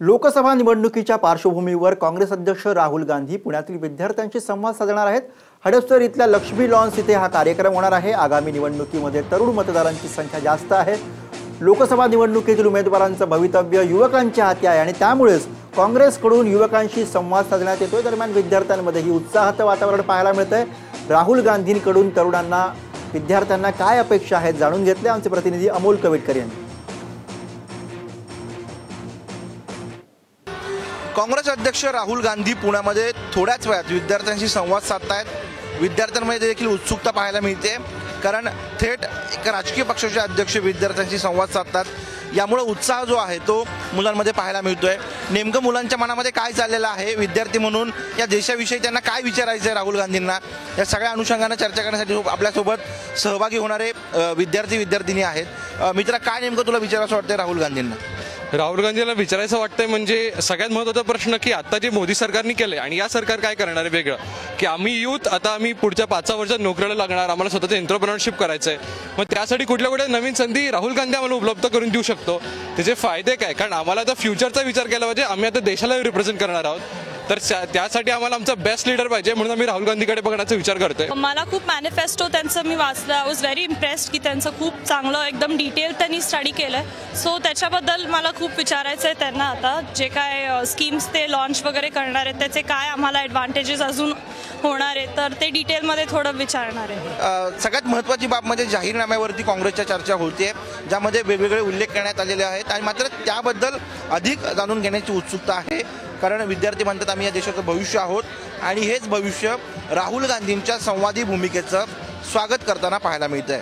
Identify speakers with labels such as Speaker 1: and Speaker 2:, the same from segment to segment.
Speaker 1: लोकसभा निवडणुकीच्या पार्श्वभूमीवर काँग्रेस अध्यक्ष राहुल गांधी पुण्यातील विद्यार्थ्यांशी संवाद साधणार आहेत. हडपसर इथल्या लक्ष्मी लॉन्स इथे हा कार्यक्रम होणार आहे. आगामी निवडणुकीमध्ये तरुण मतदारांची संख्या जास्त आहे. लोकसभा निवडणुकीतील उमेदवारांचं भवितव्य युवकांच्या हाती आहे आणि त्यामुळेच काँग्रेसकडून युवकांशी संवाद साधण्यात येतोय. दरम्यान विद्यार्थ्यांमध्येही उत्साहाचं वातावरण पाहायला मिळतंय. राहुल गांधींकडून तरुणांना विद्यार्थ्यांना काय अपेक्षा आहेत जाणून घेतले. आमचे प्रतिनिधी अमोल कवेटकर यांनी.
Speaker 2: काँग्रेस अध्यक्ष राहुल गांधी पुण्यामध्ये थोड्याच वेळात विद्यार्थ्यांशी संवाद साधतायत. विद्यार्थ्यांमध्ये देखील उत्सुकता पाहायला मिळते. कारण थेट एका राजकीय पक्षाचे अध्यक्ष विद्यार्थ्यांशी संवाद साधतात. यामुळे उत्साह जो आहे तो मुलांमध्ये पाहायला मिळतोय. नेमकं मुलांच्या मनामध्ये काय चाललेलं आहे? विद्यार्थी म्हणून या देशाविषयी त्यांना काय विचारायचं आहे राहुल गांधींना? या सगळ्या अनुषंगानं चर्चा करण्यासाठी आपल्यासोबत सहभागी होणारे विद्यार्थी विद्यार्थिनी आहेत. मित्र मित्रा काय नेमकं तुला विचारायचं वाटतंय राहुल गांधींना?
Speaker 3: राहुल गांधीला विचारायचं वाटतंय म्हणजे सगळ्यात महत्त्वाचा प्रश्न की आता जे मोदी सरकारने केलंय आणि या सरकार काय करणार आहे वेगळं? की आम्ही युथ आता आम्ही पुढच्या पाच सहा वर्षात नोकरीला लागणार आम्हाला स्वतःचं एंटरप्रिनरशिप करायचं आहे मग त्यासाठी कुठल्या कुठल्या नवीन संधी राहुल गांधी आम्हाला उपलब्ध करून देऊ शकतो? त्याचे फायदे काय? कारण आम्हाला आता फ्युचरचा विचार केला पाहिजे. आम्ही आता देशाला रिप्रेझेंट करणार आहोत. तर त्यासाठी आम्हाला आमचा बेस्ट लीडर पाहिजे म्हणून आम्ही राहुल गांधीकडे बघण्याचा विचार करतोय.
Speaker 4: मला खूप मॅनिफेस्टो त्यांचं मी वाचलं. आय वॉज व्हेरी इम्प्रेस्ड की त्यांचं खूप चांगलं एकदम डिटेल त्यांनी स्टडी केलं आहे सो त्याच्याबद्दल मला खूप विचारायचं आहे त्यांना आता. जे काय स्कीम्स ते लॉन्च वगैरे करणार आहेत त्याचे काय आम्हाला ॲडव्हान्टेजेस अजून होणार आहे तर ते डिटेलमध्ये थोडं विचारणार आहे.
Speaker 2: सगळ्यात महत्त्वाची बाब म्हणजे जाहीरनाम्यावरती काँग्रेसच्या चर्चा होते ज्यामध्ये वेगवेगळे उल्लेख करण्यात आलेले आहेत आणि मात्र त्याबद्दल अधिक जाणून घेण्याची उत्सुकता आहे कारण विद्यार्थी म्हणतात आम्ही या देशाचं भविष्य आहोत आणि हेच भविष्य राहुल गांधींच्या संवादी भूमिकेचं स्वागत करताना पाहायला मिळतंय.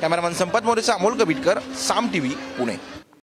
Speaker 2: कॅमेरामन संपत मोरेचा अमोल कबिटकर साम टी व्ही पुणे.